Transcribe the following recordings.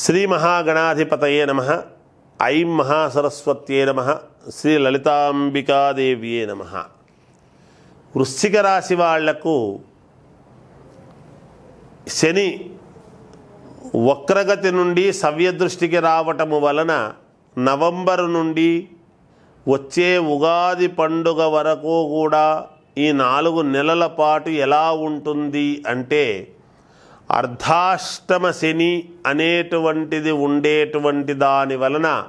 శ్రీ మహాగణాధిపతయే నమ. ఐం మహాసరస్వత్యే నమ. శ్రీ లలితాంబికాదేవియే నమ. వృశ్చిక రాశి వాళ్ళకు శని వక్రగతి నుండి సవ్యదృష్టికి రావటము వలన నవంబరు నుండి వచ్చే ఉగాది పండుగ వరకు కూడా ఈ నాలుగు నెలల పాటు ఎలా ఉంటుంది అంటే అర్ధాష్టమ శని అనేటువంటిది ఉండేటువంటి దాని వలన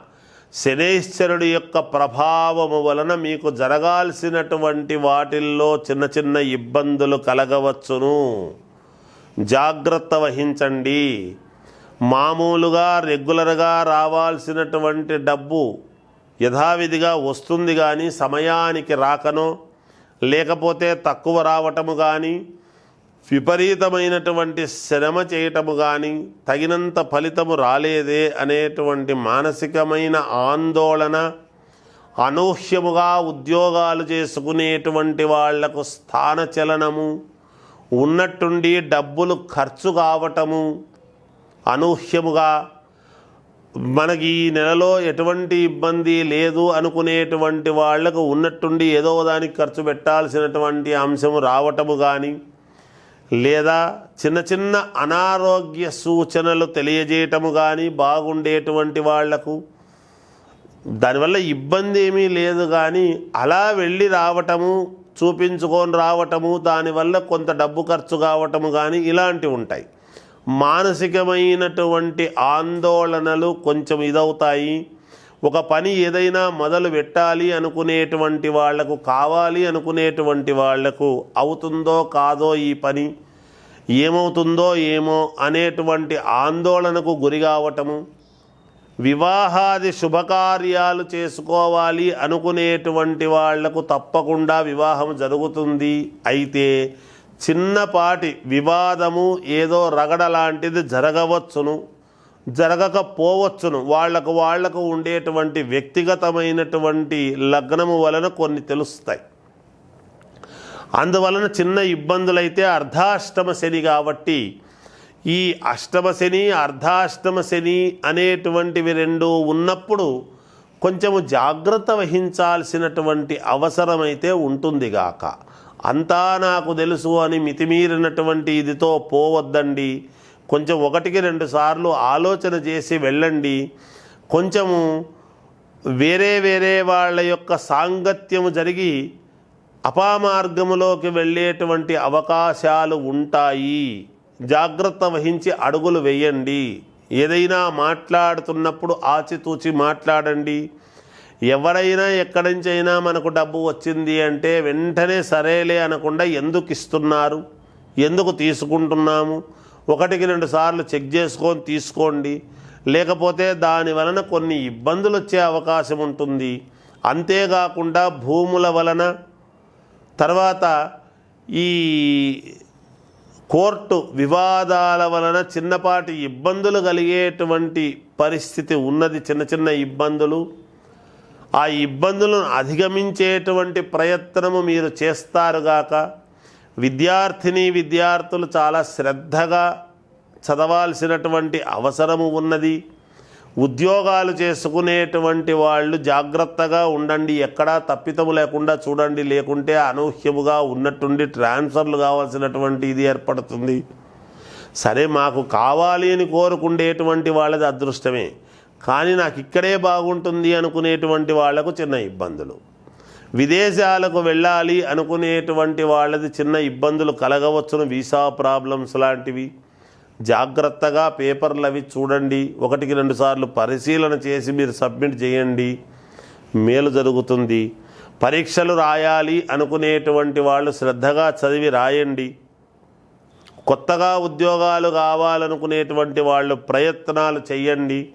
శనేశ్వరుడు యొక్క ప్రభావము వలన మీకు జరగాల్సినటువంటి వాటిల్లో చిన్న చిన్న ఇబ్బందులు కలగవచ్చును. జాగ్రత్త వహించండి. మామూలుగా రెగ్యులర్గా రావాల్సినటువంటి డబ్బు యథావిధిగా వస్తుంది కానీ సమయానికి రాకనో లేకపోతే తక్కువ రావటము కానీ విపరీతమైనటువంటి శ్రమ చేయటము కానీ తగినంత ఫలితము రాలేదే అనేటువంటి మానసికమైన ఆందోళన అనూహ్యముగా ఉద్యోగాలు చేసుకునేటువంటి వాళ్ళకు స్థానచలనము ఉన్నట్టుండి డబ్బులు ఖర్చు కావటము అనూహ్యముగా మనకి ఈ నెలలో ఎటువంటి ఇబ్బంది లేదు అనుకునేటువంటి వాళ్ళకు ఉన్నట్టుండి ఏదో దానికి ఖర్చు పెట్టాల్సినటువంటి అంశము రావటము కానీ లేదా చిన్న చిన్న అనారోగ్య సూచనలు తెలియజేయటము కానీ బాగుండేటువంటి వాళ్ళకు దానివల్ల ఇబ్బంది ఏమీ లేదు కానీ అలా వెళ్ళి రావటము చూపించుకొని రావటము దానివల్ల కొంత డబ్బు ఖర్చు కావటము కానీ ఇలాంటివి ఉంటాయి. మానసికమైనటువంటి ఆందోళనలు కొంచెం ఇదవుతాయి. ఒక పని ఏదైనా మొదలు పెట్టాలి అనుకునేటువంటి వాళ్ళకు కావాలి అనుకునేటువంటి వాళ్ళకు అవుతుందో కాదో ఈ పని ఏమవుతుందో ఏమో అనేటువంటి ఆందోళనకు గురి కావటము వివాహాది శుభకార్యాలు చేసుకోవాలి అనుకునేటువంటి వాళ్ళకు తప్పకుండా వివాహం జరుగుతుంది. అయితే చిన్నపాటి వివాదము ఏదో రగడ లాంటిది జరగవచ్చును. జరగకపోవచ్చును. వాళ్ళకు వాళ్ళకు ఉండేటువంటి వ్యక్తిగతమైనటువంటి లగ్నము వలన కొన్ని తెలుస్తాయి. అందువలన చిన్న ఇబ్బందులైతే అర్ధాష్టమ శని కాబట్టి ఈ అష్టమ శని అర్ధాష్టమ శని అనేటువంటివి రెండు ఉన్నప్పుడు కొంచెము జాగ్రత్త వహించాల్సినటువంటి అవసరమైతే ఉంటుంది గాక. అంతా నాకు తెలుసు అని మితిమీరినటువంటి ఇదితో పోవద్దండి. కొంచెం ఒకటికి రెండు సార్లు ఆలోచన చేసి వెళ్ళండి. కొంచెము వేరే వేరే వాళ్ళ యొక్క సాంగత్యము జరిగి అపామార్గములోకి వెళ్ళేటువంటి అవకాశాలు ఉంటాయి. జాగ్రత్త వహించి అడుగులు వేయండి. ఏదైనా మాట్లాడుతున్నప్పుడు ఆచితూచి మాట్లాడండి. ఎవరైనా ఎక్కడి నుంచైనా మనకు డబ్బు వచ్చింది అంటే వెంటనే సరేలే అనకుండా ఎందుకు ఇస్తున్నారు? ఎందుకు తీసుకుంటున్నాము? ఒకటికి రెండు సార్లు చెక్ చేసుకొని తీసుకోండి. లేకపోతే దాని వలన కొన్ని ఇబ్బందులు వచ్చే అవకాశం ఉంటుంది. అంతేకాకుండా భూముల వలన. తర్వాత ఈ కోర్టు వివాదాల వలన చిన్నపాటి ఇబ్బందులు కలిగేటువంటి పరిస్థితి ఉన్నది. చిన్న చిన్న ఇబ్బందులు. ఆ ఇబ్బందులను అధిగమించేటువంటి ప్రయత్నము మీరు చేస్తారుగాక విద్యార్థిని విద్యార్థులు చాలా శ్రద్ధగా చదవాల్సినటువంటి అవసరము ఉన్నది. ఉద్యోగాలు చేసుకునేటువంటి వాళ్ళు జాగ్రత్తగా ఉండండి. ఎక్కడా తప్పితము లేకుండా చూడండి. లేకుంటే అనూహ్యముగా ఉన్నట్టుండి ట్రాన్స్ఫర్లు కావాల్సినటువంటి ఇది ఏర్పడుతుంది. సరే మాకు కావాలి అని కోరుకుండేటువంటి వాళ్ళది అదృష్టమే. కానీ నాకు ఇక్కడే బాగుంటుంది అనుకునేటువంటి వాళ్ళకు చిన్న ఇబ్బందులు. విదేశాలకు వెళ్ళాలి అనుకునేటువంటి వాళ్ళది చిన్న ఇబ్బందులు కలగవచ్చును వీసా ప్రాబ్లమ్స్ లాంటివి. జాగ్రత్తగా పేపర్లు అవి చూడండి. ఒకటికి రెండు సార్లు పరిశీలన చేసి మీరు సబ్మిట్ చేయండి. మేలు జరుగుతుంది. పరీక్షలు రాయాలి అనుకునేటువంటి వాళ్ళు శ్రద్ధగా చదివి రాయండి. కొత్తగా ఉద్యోగాలు కావాలనుకునేటువంటి వాళ్ళు ప్రయత్నాలు చేయండి.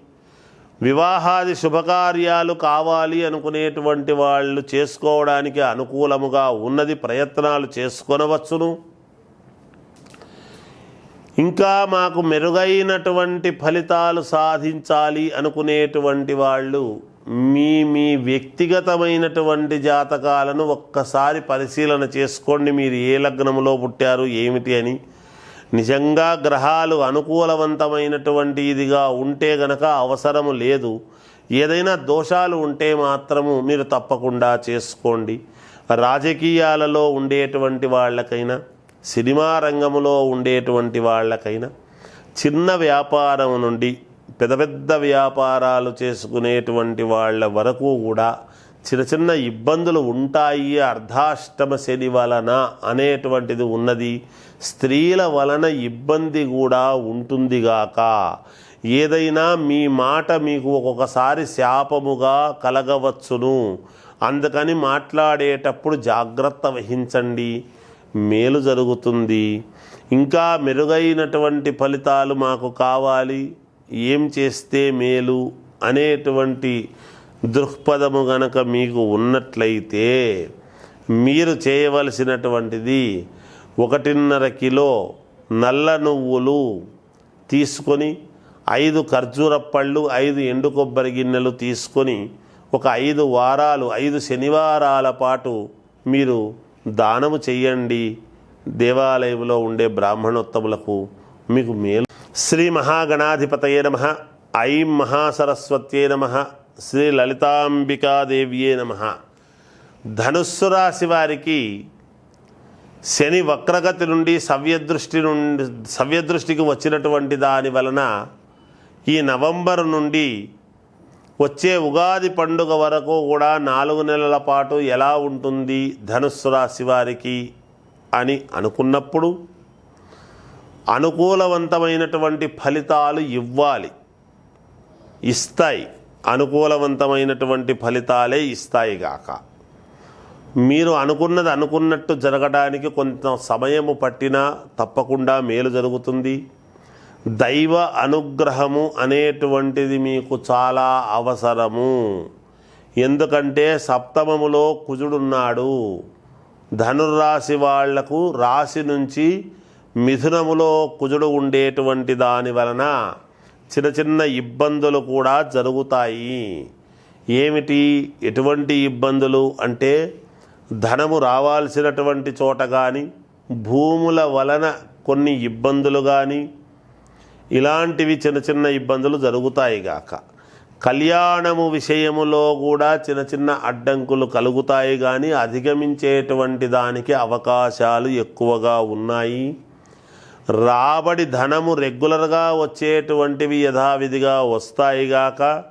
వివాహాది శుభకార్యాలు కావాలి అనుకునేటువంటి వాళ్ళు చేసుకోవడానికి అనుకూలముగా ఉన్నది ప్రయత్నాలు చేసుకొనవచ్చును. ఇంకా మాకు మెరుగైనటువంటి ఫలితాలు సాధించాలి అనుకునేటువంటి వాళ్ళు మీ మీ వ్యక్తిగతమైనటువంటి జాతకాలను ఒక్కసారి పరిశీలన చేసుకోండి. మీరు ఏ లగ్నంలో పుట్టారు ఏమిటి అని. నిజంగా గ్రహాలు అనుకూలవంతమైనటువంటి ఇదిగా ఉంటే గనక అవసరము లేదు. ఏదైనా దోషాలు ఉంటే మాత్రము మీరు తప్పకుండా చేసుకోండి. రాజకీయాలలో ఉండేటువంటి వాళ్ళకైనా సినిమా రంగంలో ఉండేటువంటి వాళ్ళకైనా చిన్న వ్యాపారం నుండి పెద్ద పెద్ద వ్యాపారాలు చేసుకునేటువంటి వాళ్ళ వరకు కూడా చిన్న చిన్న ఇబ్బందులు ఉంటాయి. అర్ధాష్టమ శని వలన అనేటువంటిది ఉన్నది. స్త్రీల వలన ఇబ్బంది కూడా ఉంటుందిగాక. ఏదైనా మీ మాట మీకు ఒక్కొక్కసారి శాపముగా కలగవచ్చును. అందుకని మాట్లాడేటప్పుడు జాగ్రత్త వహించండి. మేలు జరుగుతుంది. ఇంకా మెరుగైనటువంటి ఫలితాలు మాకు కావాలి. ఏం చేస్తే మేలు అనేటువంటి దృక్పథము గనక మీకు ఉన్నట్లయితే మీరు చేయవలసినటువంటిది ఒకటిన్నర కిలో నల్ల నువ్వులు తీసుకొని ఐదు ఖర్జూర పళ్ళు ఐదు ఎండు కొబ్బరి గిన్నెలు తీసుకొని ఒక ఐదు వారాలు ఐదు శనివారాల పాటు మీరు దానము చెయ్యండి దేవాలయంలో ఉండే బ్రాహ్మణోత్తములకు మీకు మేలు. శ్రీ మహాగణాధిపతయే నమ. ఐం మహాసరస్వత్యే నమ. శ్రీ లలితాంబికాదేవ్యే నమ. ధనుస్సు రాశి వారికి శని వక్రగతి నుండి సవ్యదృష్టి నుండి సవ్యదృష్టికి వచ్చినటువంటి దాని వలన ఈ నవంబర్ నుండి వచ్చే ఉగాది పండుగ వరకు కూడా నాలుగు నెలల పాటు ఎలా ఉంటుంది ధనుస్సు రాశి వారికి అని అనుకున్నప్పుడు అనుకూలవంతమైనటువంటి ఫలితాలు ఇవ్వాలి. ఇస్తాయి. అనుకూలవంతమైనటువంటి ఫలితాలే ఇస్తాయి గాక. మీరు అనుకున్నది అనుకున్నట్టు జరగడానికి కొంత సమయము పట్టినా తప్పకుండా మేలు జరుగుతుంది. దైవ అనుగ్రహము అనేటువంటిది మీకు చాలా అవసరము. ఎందుకంటే సప్తమములో కుజుడున్నాడు. ధనుర్రాశి వాళ్ళకు రాశి నుంచి మిథునములో కుజుడు ఉండేటువంటి దాని వలన చిన్న చిన్న ఇబ్బందులు కూడా జరుగుతాయి. ఏమిటి? ఎటువంటి ఇబ్బందులు? అంటే ధనము రావాల్సినటువంటి చోట కానీ భూముల వలన కొన్ని ఇబ్బందులు కానీ ఇలాంటివి చిన్న చిన్న ఇబ్బందులు జరుగుతాయి గాక. కళ్యాణము విషయములో కూడా చిన్న చిన్న అడ్డంకులు కలుగుతాయి కానీ అధిగమించేటువంటి దానికి అవకాశాలు ఎక్కువగా ఉన్నాయి. రాబడి ధనము రెగ్యులర్గా వచ్చేటువంటివి యథావిధిగా వస్తాయిగాక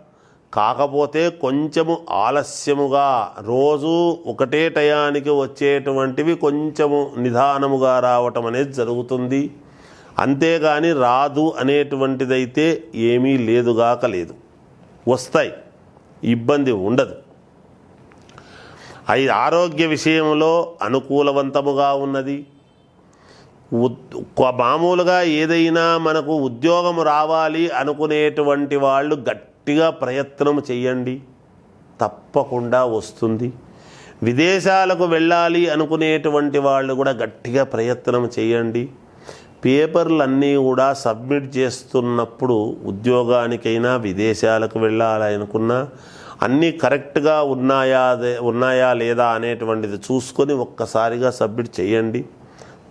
కాకపోతే కొంచెము ఆలస్యముగా రోజు ఒకటే టయానికి వచ్చేటువంటివి కొంచెము నిదానముగా రావటం అనేది జరుగుతుంది. అంతేగాని రాదు అనేటువంటిదైతే ఏమీ లేదుగాక లేదు. వస్తాయి. ఇబ్బంది ఉండదు. అయి ఆరోగ్య విషయంలో అనుకూలవంతముగా ఉన్నది. ఉద్- మామూలుగా ఏదైనా మనకు ఉద్యోగం రావాలి అనుకునేటువంటి వాళ్ళు గట్టి గట్టిగా ప్రయత్నం చేయండి తప్పకుండా వస్తుంది. విదేశాలకు వెళ్ళాలి అనుకునేటువంటి వాళ్ళు కూడా గట్టిగా ప్రయత్నం చేయండి పేపర్లన్నీ కూడా సబ్మిట్ చేస్తున్నప్పుడు ఉద్యోగానికైనా విదేశాలకు వెళ్ళాలి అనుకున్నా అన్నీ కరెక్ట్గా ఉన్నాయా ఉన్నాయా లేదా అనేటువంటిది చూసుకొని ఒక్కసారిగా సబ్మిట్ చేయండి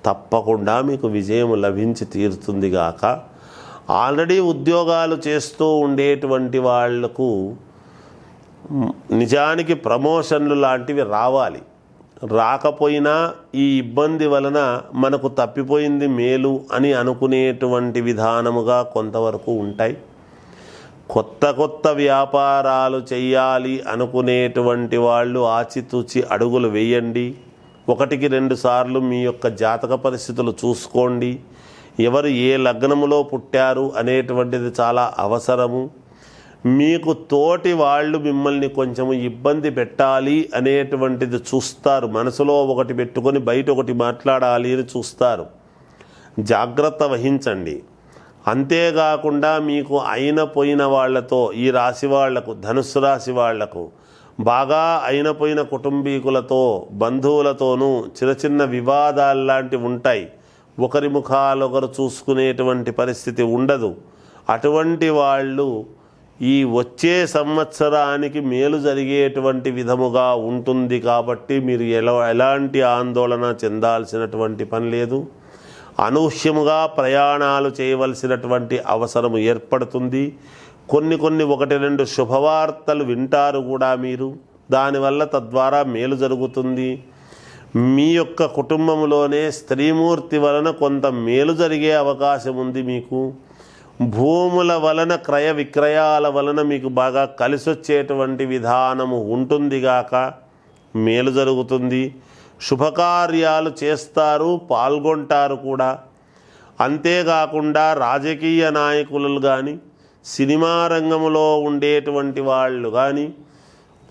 తప్పకుండా మీకు విజయం లభించి తీరుతుంది గాక. ఆల్రెడీ ఉద్యోగాలు చేస్తూ ఉండేటువంటి వాళ్ళకు నిజానికి ప్రమోషన్లు లాంటివి రావాలి. రాకపోయినా ఈ ఇబ్బంది వలన మనకు తప్పిపోయింది మేలు అని అనుకునేటువంటి విధానముగా కొంతవరకు ఉంటాయి. కొత్త కొత్త వ్యాపారాలు చేయాలి అనుకునేటువంటి వాళ్ళు ఆచితూచి అడుగులు వేయండి. ఒకటికి రెండు సార్లు మీ యొక్క జాతక పరిస్థితులు చూసుకోండి. ఎవరు ఏ లగ్నములో పుట్టారు అనేటువంటిది చాలా అవసరము. మీకు తోటి వాళ్ళు మిమ్మల్ని కొంచెం ఇబ్బంది పెట్టాలి అనేటువంటిది చూస్తారు. మనసులో ఒకటి పెట్టుకొని బయట ఒకటి మాట్లాడాలి అని చూస్తారు. జాగ్రత్త వహించండి. అంతేకాకుండా మీకు అయిన పోయిన వాళ్ళతో ఈ రాశి వాళ్ళకు ధనుస్సు రాశి వాళ్ళకు బాగా అయిన పోయిన కుటుంబీకులతో బంధువులతోనూ చిన్న చిన్న వివాదాలు లాంటివి ఉంటాయి. ఒకరి ముఖాలు ఒకరు చూసుకునేటువంటి పరిస్థితి ఉండదు. అటువంటి వాళ్ళు ఈ వచ్చే సంవత్సరానికి మేలు జరిగేటువంటి విధముగా ఉంటుంది కాబట్టి మీరు ఎలా ఎలాంటి ఆందోళన చెందాల్సినటువంటి పని లేదు. అనూహ్యముగా ప్రయాణాలు చేయవలసినటువంటి అవసరం ఏర్పడుతుంది. కొన్ని కొన్ని ఒకటి రెండు శుభవార్తలు వింటారు కూడా మీరు. దానివల్ల తద్వారా మేలు జరుగుతుంది. మీ యొక్క కుటుంబంలోనే స్త్రీమూర్తి వలన కొంత మేలు జరిగే అవకాశం ఉంది మీకు. భూముల వలన క్రయ విక్రయాల వలన మీకు బాగా కలిసొచ్చేటువంటి విధానము ఉంటుందిగాక మేలు జరుగుతుంది. శుభకార్యాలు చేస్తారు పాల్గొంటారు కూడా. అంతేకాకుండా రాజకీయ నాయకులు కానీ సినిమా రంగంలో ఉండేటువంటి వాళ్ళు కానీ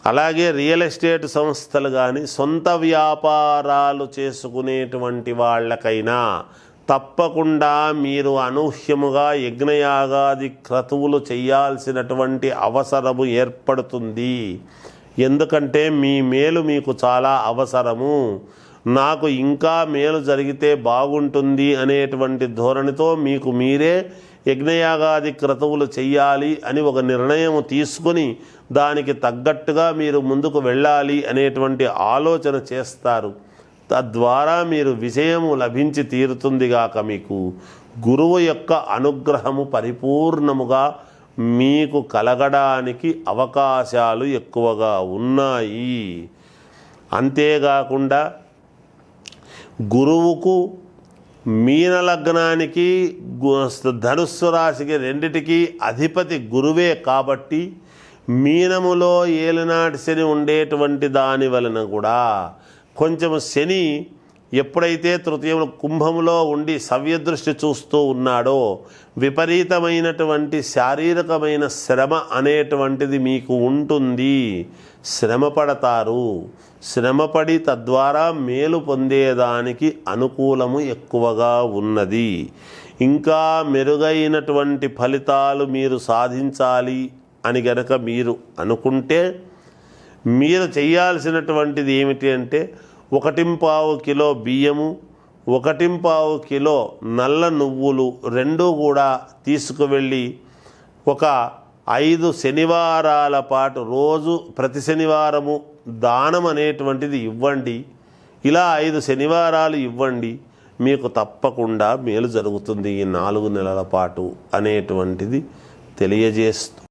అలాగే రియల్ ఎస్టేట్ సంస్థలు కానీ సొంత వ్యాపారాలు చేసుకునేటువంటి వాళ్ళకైనా తప్పకుండా మీరు అనూహ్యముగా యజ్ఞయాగాది క్రతువులు చేయాల్సినటువంటి అవసరము ఏర్పడుతుంది. ఎందుకంటే మీ మేలు మీకు చాలా అవసరము. నాకు ఇంకా మేలు జరిగితే బాగుంటుంది అనేటువంటి ధోరణితో మీకు మీరే యజ్ఞయాగాది క్రతువులు చెయ్యాలి అని ఒక నిర్ణయం తీసుకొని దానికి తగ్గట్టుగా మీరు ముందుకు వెళ్ళాలి అనేటువంటి ఆలోచన చేస్తారు. తద్వారా మీరు విజయము లభించి తీరుతుందిగాక మీకు. గురువు యొక్క అనుగ్రహము పరిపూర్ణముగా మీకు కలగడానికి అవకాశాలు ఎక్కువగా ఉన్నాయి. అంతేకాకుండా గురువుకు మీన లగ్నానికి గు- ధనుస్సు రాశికి రెండిటికి అధిపతి గురువే కాబట్టి మీనములో ఏలినాటి శని ఉండేటువంటి దాని వలన కూడా కొంచెం శని ఎప్పుడైతే తృతీయంలో కుంభములో ఉండి సవ్యదృష్టి చూస్తూ ఉన్నాడో విపరీతమైనటువంటి శారీరకమైన శ్రమ అనేటువంటిది మీకు ఉంటుంది. శ్రమ పడతారు శ్రమపడి తద్వారా మేలు పొందేదానికి అనుకూలము ఎక్కువగా ఉన్నది. ఇంకా మెరుగైనటువంటి ఫలితాలు మీరు సాధించాలి అని గనక మీరు అనుకుంటే మీరు చేయాల్సినటువంటిది ఏమిటి అంటే ఒకటింపావు కిలో బియ్యము ఒకటింపావు కిలో నల్ల నువ్వులు రెండూ కూడా తీసుకువెళ్ళి ఒక ఐదు శనివారాల పాటు రోజు ప్రతి శనివారము దానం అనేటువంటిది ఇవ్వండి. ఇలా ఐదు శనివారాలు ఇవ్వండి. మీకు తప్పకుండా మేలు జరుగుతుంది ఈ నాలుగు నెలల పాటు అనేటువంటిది తెలియజేస్తూ